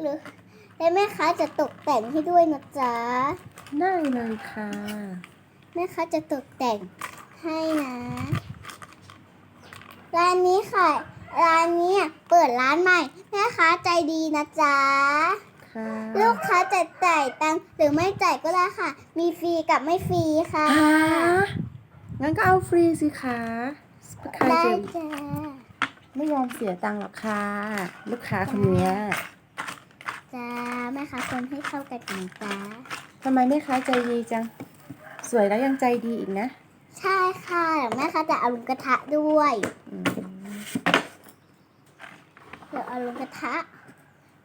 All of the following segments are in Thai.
หรือและแม่ค้าจะตกแต่งให้ด้วยนะจ๊ะได้เลยค่ะ แม่ค้าจะตกแต่งให้นะ ร้านนี้ค่ะ ร้านนี้เปิดร้านใหม่ แม่ค้าใจดีนะจ๊ะค่ะลูกค้าจะจ่ายตังค์หรือไม่จ่ายก็ได้ค่ะ มีฟรีกับไม่ฟรีค่ะฮะงั้นก็เอาฟรีสิคะใครได้จะจ้า ไม่ยอมเสียตังค์หรอกค่ะ ลูกค้าคนเนี้ย จ้าแม่ค้าคนให้เข้ากันนะจ๊ะทำไมแม่ค้าใจดีจัง สวยแล้วยังใจดีอีกนะใช่ค่ะเดี๋ยวแม่ค้าจะเอาลงกระทะด้วยอืมเดี๋ยวเอาลงกระทะ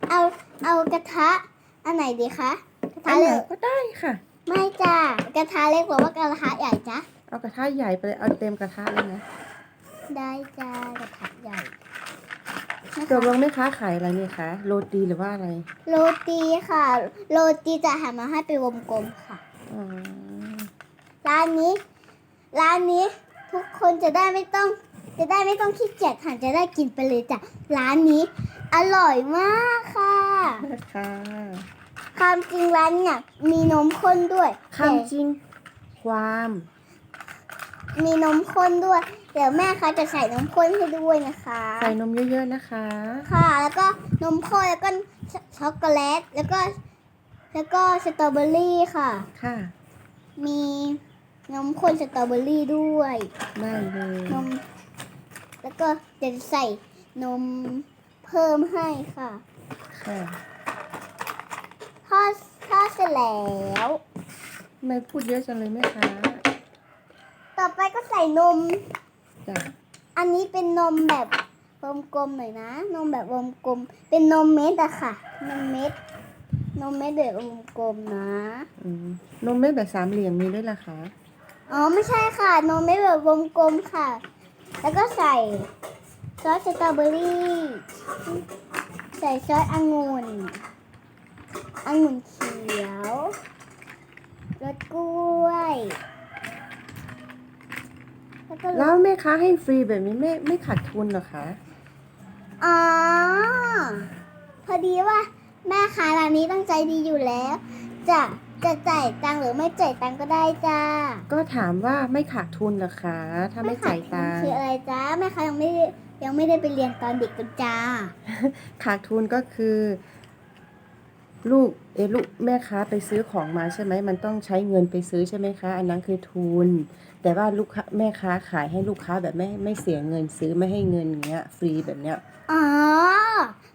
เอาเอากระทะ อันไหนดีคะกระทะอันไหนเล็กก็ได้ค่ะ ไม่จ้ากระทะเล็กหรือว่ากระทะใหญ่จ๊ะเอากระทะใหญ่ไปเลยเอาเต็มกระทะเลยนะ ได้จ้ากระทะใหญ่นะ ตกลคะงแม่ค้าขายอะไรนี่คะ โรตีหรือว่าอะไร โรตีค่ะ โรตีจะหามาให้เป็นวงกลมค่ะ อ๋อ ร้านนี้ ร้านนี้ทุกคนจะได้ไม่ต้อง จะได้ไม่ต้องขี้เกียจหันจะได้กินไปเลยจ้ะ ร้านนี้ อร่อยมากค่ะ ค่ะความจริงร้านเนี่ยมีนมข้นด้วยคำจริง ความแต่มีนมข้นด้วยเดี๋ยวแม่คะจะใส่นมข้นให้ด้วยนะคะ ใส่นมเยอะๆนะคะ ค่ะ แล้วก็นมข้นแล้วก็ชช็อกโกแลต แล้วก็ แล้วก็สตรอเบอรี่ค่ะ ค่ะ มีนมข้นสตรอเบอรี่ด้วยได้เลยนมแล้วก็จะใส่นมเพิ่มให้ค่ะ ค่ะทอดทอดเสร็จแล้วทำไมพูดเยอะจังเลยแม่ค้าต่อไปก็ใส่นม จ้ะอันนี้เป็นนมแบบวงกลมหน่อยนะ นมแบบวงกลม เป็นนมเม็ดอะค่ะ นมเม็ด นมเม็ดแบบวงกลมนะ อืมนมเม็ดแบบสามเหลี่ยมมีด้วยล่ะคะอ๋อไม่ใช่ค่ะ นมเม็ดแบบวงกลมค่ะ แล้วก็ใส่ซอสสตรอเบอรี่ ใส่ซอสองุ่นองุ่นเขียวรสกล้วย แล้วก็รแล้สวแม่ค้าให้ฟรีแบบนี้ไม่ไม่ขาดทุนเหรอคะ อ๋อ พอดีว่าแม่ค้าร้านนี้ตั้งใจดีอยู่แล้ว จะจะจ่ายตังค์หรือไม่จ่ายตังค์ก็ได้จ้าก็ถามว่าไม่ขาดทุนเหรอคะ ถ้าไม่จ่ายตังค์คืออะไรจ้าแม่ค้ายังไม่ได้ยังไม่ได้ไปเรียนตอนเด็กกันจ้า ขาดทุนก็คือ ลูกเอะลูกแม่ค้าไปซื้อของมาใช่ไหมมันต้องใช้เงินไปซื้อใช่ไหมคะ อันนั้นคือทุน แต่ว่าลูกค้าแม่ค้าขายให้ลูกค้าแบบไม่ไม่เสียเงินซื้อไม่ให้เงินอย่างเงี้ย ฟรีแบบเนี้ยอ๋อ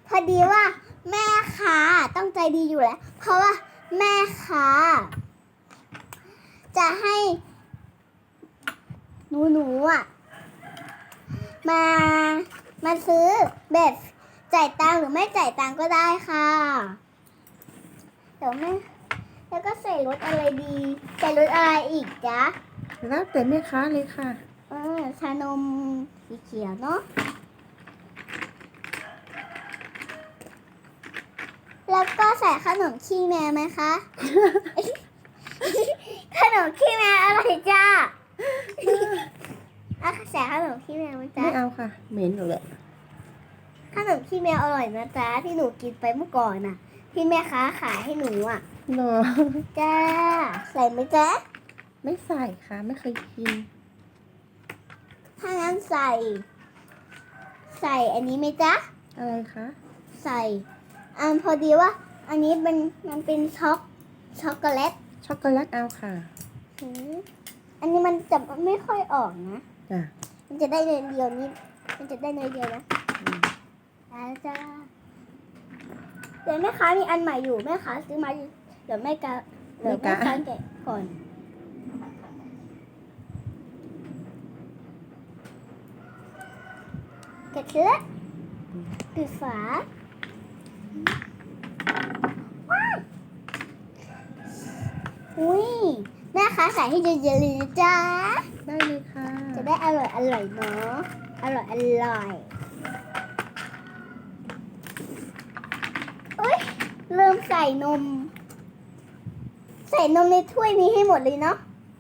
พอดีว่า แม่ค้าต้องใจดีอยู่แล้ว เพราะว่าแม่ค้าจะให้ หนูหนูอะ มามาซื้อแบบจ่ายตังค์หรือไม่จ่ายตังค์ก็ได้ค่ะเดี๋ยวแม่แล้วก็ใส่รสอะไรดี ใส่รสอะไรอีกจ๊ะ แล้วแต่แม่ค้าเลยค่ะ เออชานมสีเขียวเนาะ แล้วก็ใส่ขนมขี้แมวไหมคะ ขนมขี้แมวอร่อยจ้าอะใส่ขนมขี้แมวไหมจ๊ะไม่เอาค่ะ เหม็นอยู่แหละขนมขี้แมวอร่อยนะจ๊ะที่หนูกินไปเมื่อก่อนน่ะ ที่แม่ค้าขายให้หนูอะเหรอจ้า ใส่ไหมจ๊ะ ไม่ใส่ค่ะ ไม่เคยกิน ถ้างั้นใส่ ใส่อันนี้ไหมจ๊ะ อะไรคะใส่อันพอดีว่า อันนี้มันมันเป็นช็อกช็อกโกแลตช็อกโกแลตเอาค่ะหืมอันนี้มันจะไม่ค่อยออกนะ จ้ะมันจะได้เนยเดียวนี่มันจะได้เนยเดียวนะอืมได้จ้าเดี๋ยวแม่ค้ามีอันใหม่อยู่แม่ค้าซื้อมาเดี๋ยวแม่กะเดี๋ยวแม่ค้าแกะก่อน แกะเชื้อปิดฝาว้าวอุ้ยแม่ค้าใส่ให้เยอะๆเลยนะจ๊ะ ได้เลยค่ะ จะได้อร่อยอร่อยเนาะ อร่อยอร่อยอุ้ยเริ่มใส่นม ใส่นมในถ้วยนี้ให้หมดเลยเนาะ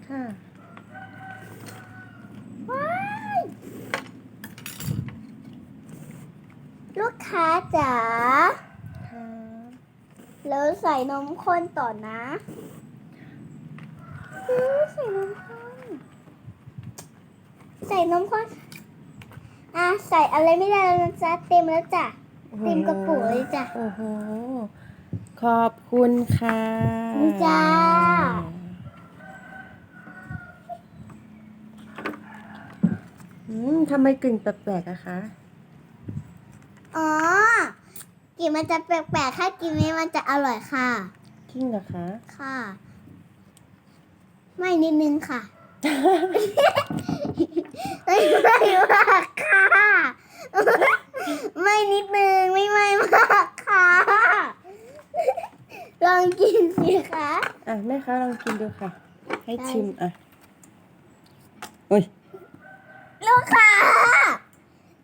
ค่ะ ว้าย ลูกค้าจ๋าค่ะแล้วใส่นมข้นต่อนะเออใส่นมข้น ใส่นมข้น อะใส่อะไรไม่ได้แล้วนะจ๊ะเต็มแล้วจ้ะ เต็มกระปุกเลยจ้ะ โอ้โห ขอบคุณค่ะนี่จ้าอืมทำไมกลิ่นแปลกๆอะคะ อ๋อกลิ่นมันจะแปลกๆ ถ้ากินนี้มันจะอร่อยค่ะ จริงเหรอคะ ค่ะ ไม่นิดนึงค่ะ ไม่ไม่มากค่ะ ไม่นิดนึงไม่ไม่มากค่ะ ลองกินสิคะ อะแม่คะลองกินดูค่ะ ให้ได้ชิมอะโอ้ย ลูกค้า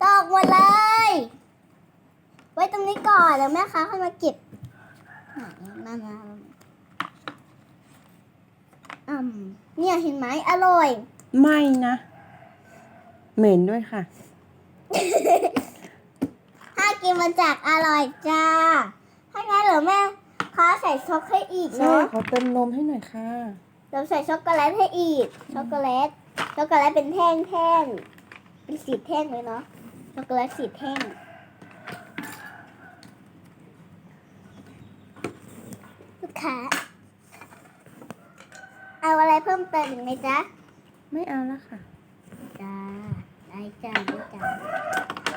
ตอกหมดเลยไว้ตรงนี้ก่อนแล้วแม่ค้าค่อยมาเก็บไหนนั่นนะอืมเนี่ยเห็นไหมอร่อย ไม่นะ เหม็นด้วยค่ะ ถ้ากินมาจากอร่อยจ้า ถ้างั้นเหรอแม่ค้าใส่ช็อกให้อีกใช่เนาะขอเติมนมให้หน่อยค่ะ เราใส่ช็อกโกแลตให้อีก ช็อกโกแลต ช็อกโกแลตเป็นแท่งแท่งๆเป็นสีแท่งเลยเนาะ ช็อกโกแลตสีแท่ง ลูกค้า เอาอะไร เพิ่มเติมอีกไหมจ๊ะ ไม่เอาแล้วค่ะ จ้า ได้จ้าได้จ้า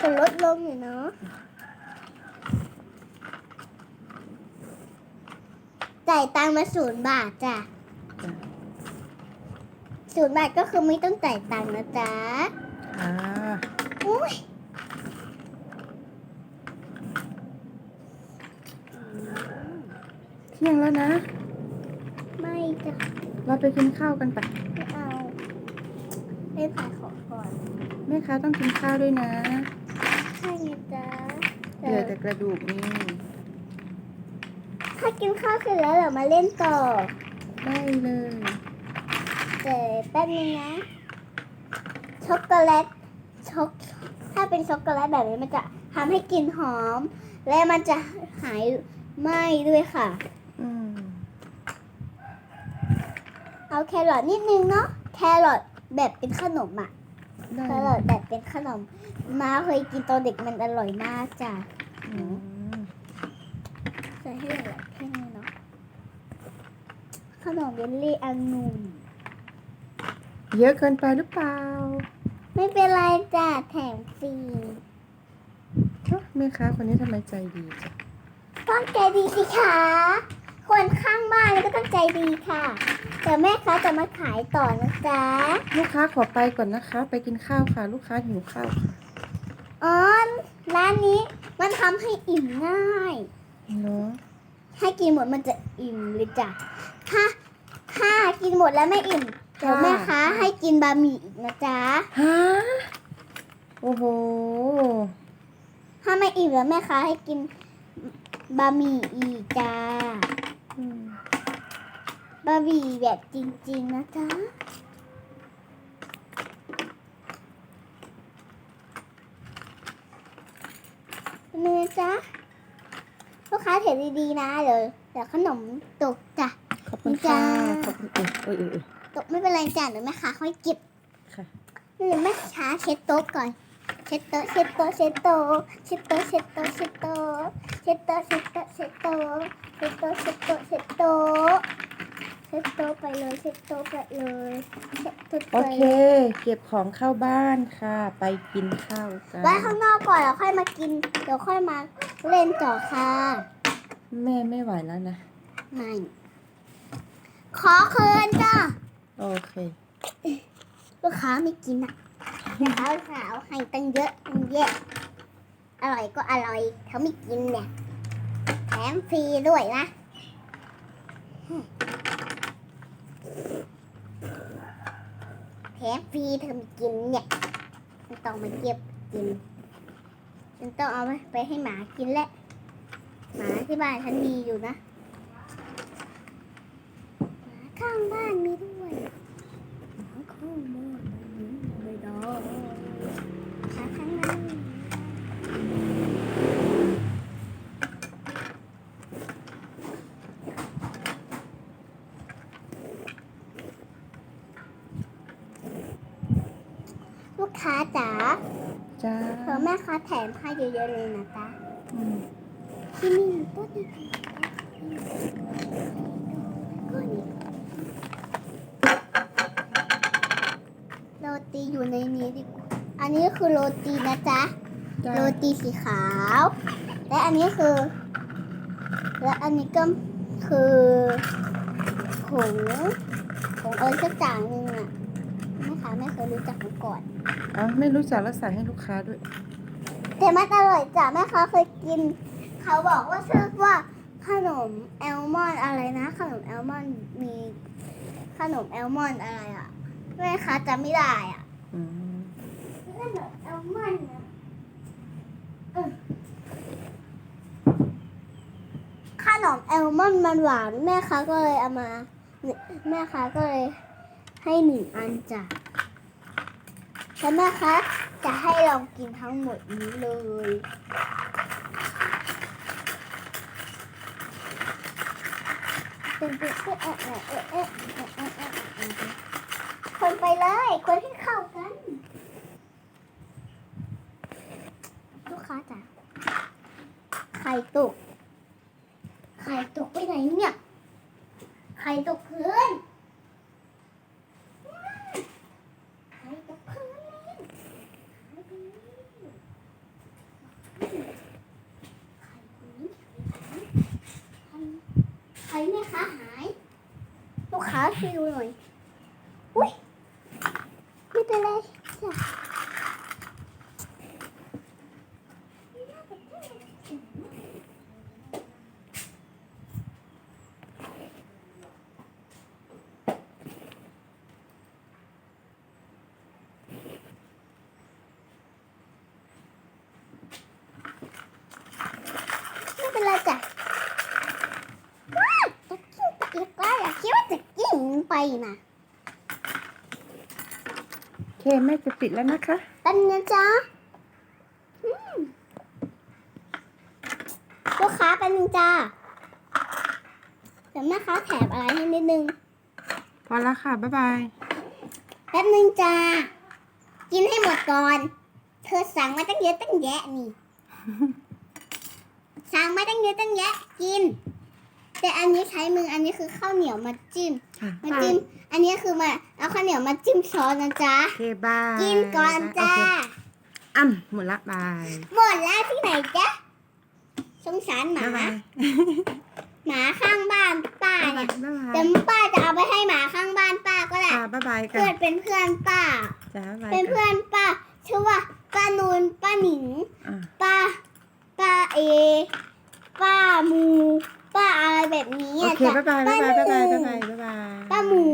จะลดลงอยู่เนาะ จ่ายตังค์มาศูนย์บาทจ้ะจ้ะ ศูนย์บาทก็คือไม่ต้องจ่ายตังค์นะจ๊ะค่ะอุ้ยเที่ยงแล้วนะ ไม่จ้ะ เราไปกินข้าวกันไปไม่เอาไม่ขายของก่อนแม่ค้าต้องกินข้าวด้วยนะใช่ไงจ๊ะเหลือแต่กระดูกนี่ถ้ากินข้าวเสร็จแล้วเดี๋ยวมาเล่นต่อได้เลยแต่แป๊บนึงนะ ช็อกโกแลตช็อกถ้าเป็นช็อกโกแลตแบบนี้มันจะทำให้กลิ่นหอม และมันจะหายไหม้ด้วยค่ะ อืม เอาแครอทนิดนึงเนาะแครอทแบบเป็นขนมอะได้แครอทแบบเป็นขนมมาเคยกินตอนเด็กมันอร่อยมากจ้ะอืมใส่ให้หลายๆแค่นี้เนาะขนมเยลลี่องุ่นเยอะเกินไปหรือเปล่า ไม่เป็นไรจ้ะแถมฟรีเอ้าแม่ค้าคนนี้ทำไมใจดีจังต้องใจดีสิคะ คนข้างบ้านก็ต้องใจดีค่ะเดี๋ยวแม่ค้าจะมาขายต่อนะจ๊ะลูกค้าขอไปก่อนนะคะ ไปกินข้าวค่ะ ลูกค้าหิวข้าวค่ะอ๋อร้านนี้มันทำให้อิ่มง่าย เนาะให้กินหมดมันจะอิ่มเลยจ้ะถ้าถ้ากินหมดแล้วไม่อิ่มเดี๋ยวแม่ค้าให้กินบะหมี่อีกนะจ๊ะฮะโอ้โหถ้าไม่อิ่มแล้วแม่ค้าให้กินบะหมี่อีกจ้าอืม บะหมี่แบบจริงๆนะจ๊ะเนื้อจ๊ะลูกค้าเห็นดีๆนะเดี๋ยวเดี๋ยวขนมตกจ้ะขอบคุณค่ะจ้าขอบคุณเอ้ยเอ้ยเอ้ยเอ้ยตกไม่เป็นไรจ้ะเดี๋ยวแม่ค้าค่อยเก็บค่ะเดี๋ยวแม่ค้าเช็ดโต๊ะก่อนเช็ดโต๊ะเช็ดโต๊ะเช็ดโต๊ะเช็ดโต๊ะเช็ดโต๊ะเช็ดโต๊ะเช็ดโต๊ะเช็ดโต๊ะเช็ดโต๊ะเช็ดโต๊ะเช็ดโต๊ะเช็ดโต๊ะเช็ดโต๊ะไปเลยเช็ดโต๊ะไปเลยเช็ดโต๊ะโอไปเค เก็บของเข้าบ้านค่ะ ไปกินข้าวกันไว้ข้างนอกก่อนแล้วค่อยมากินเดี๋ยวค่อยมาเล่นต่อค่ะ แม่ไม่ไหวแล้วนะไม่ขอคืนจ้ะโอเค ลูกค้าไม่กินอะ ลูกค้าสาวให้ตั้งเยอะตั้งแยะอร่อยก็อร่อยเขาไม่กินเนี่ย แถมฟรีด้วยนะแถมฟรีเธอไม่กินเนี่ยฉันต้องมาเก็บกินฉันต้องเอาไปให้หมากินแหละหมาที่บ้านฉันมีอยู่นะหมาข้างบ้านมีด้วยหมาข้างบ้านมีไม่ได้หมาข้างบ้าน ค้าจ๋าจ้าเผื่อแม่ค้าแถมให้เยอะๆเลยนะจ๊ะอืมที่นี่ก็ดีก็ดีโรตีอยู่ในนี้ดีกว่าอันนี้คือโรตีนะจ๊ะ จ้าโรตีสีขาว และอันนี้คือ และอันนี้ก็คือผงผงอะไรสักอย่างหนึ่งอะแม่ค้า ไม่เคยรู้จักมาก่อน เอ้าไม่รู้จักแล้วสั่งให้ลูกค้าด้วย แต่มันอร่อยจ้ะแม่ค้าเคยกิน เขาบอกว่าชื่อว่าขนมแอลมอนด์อะไรนะ ขนมแอลมอนด์มีขนมแอลมอนด์อะไรอะแม่ค้าจำไม่ได้อะอืมขนมแอลมอนด์นะเออขนมแอลมอนด์มันหวาน แม่ค้าก็เลยเอามา แม่ค้าก็เลยให้หนึ่งอันจ้ะ แล้วแม่ค้าจะให้ลองกินทั้งหมดนี้เลยคนไปเลย คนที่เข้ากัน ลูกค้าจ๋าไข่ตก ไข่ตกไปไหนเนี่ย ไข่ตกพื้น ไข่ตกพื้นเลยไข่ตกพื้นไข่ตรงนี้ไข่ไข่แม่ค้าหาย ลูกค้าช่วยดูหน่อย อุ้ยไม่เป็นไรจ้ะไม่เป็นไรจ้ะว้าวจะกินไปอีกแล้วอย่าคิดว่าจะกิ นไปนะโอเคแม่จะปิดแล้วนะคะเป็นไงจ๊ะอืมลูกค้าเป็นไงจ้าเดี๋ยวแม่ค้าแถมอะไรให้นิดนึง พอแล้วค่ะ บ๊ายบาย แป๊บนึงจ้า กินให้หมดก่อน เธอสั่งมาตั้งเยอะตั้งแยะนี่ สั่งมาตั้งเยอะตั้งแยะ กิน แต่อันนี้ใช้มืออันนี้คือข้าวเหนียวมาจิ้มค่ะมาจิ้ม อันนี้คือมาเอาข้าวเหนียวมาจิ้มซอสนะจ๊ะโอเคบายกินก่อนจ้าโอเคอ้ำหมดละบายหมดแล้วที่ไหนจ๊ะสงสารหมาบ๊ายบายหมาข้างบ้านป้าบ๊ายบาเนี่ยยบ๊ายบายแต่ป้าจะเอาไปให้หมาข้างบ้านป้าก็ได้ค่ะบ๊ายบายกัเพื่อนนเป็นเพื่อนป้า จ้าบ๊ายบายเป็นเพื่อนป้าชื่อว่าป้านูนป้าหนิง อะป้าป้าเอ ป้ามู ป้าอะไรแบบนี้อะจ้ะบ๊ายบายบ๊ายบายบ๊ายบาป้าหมู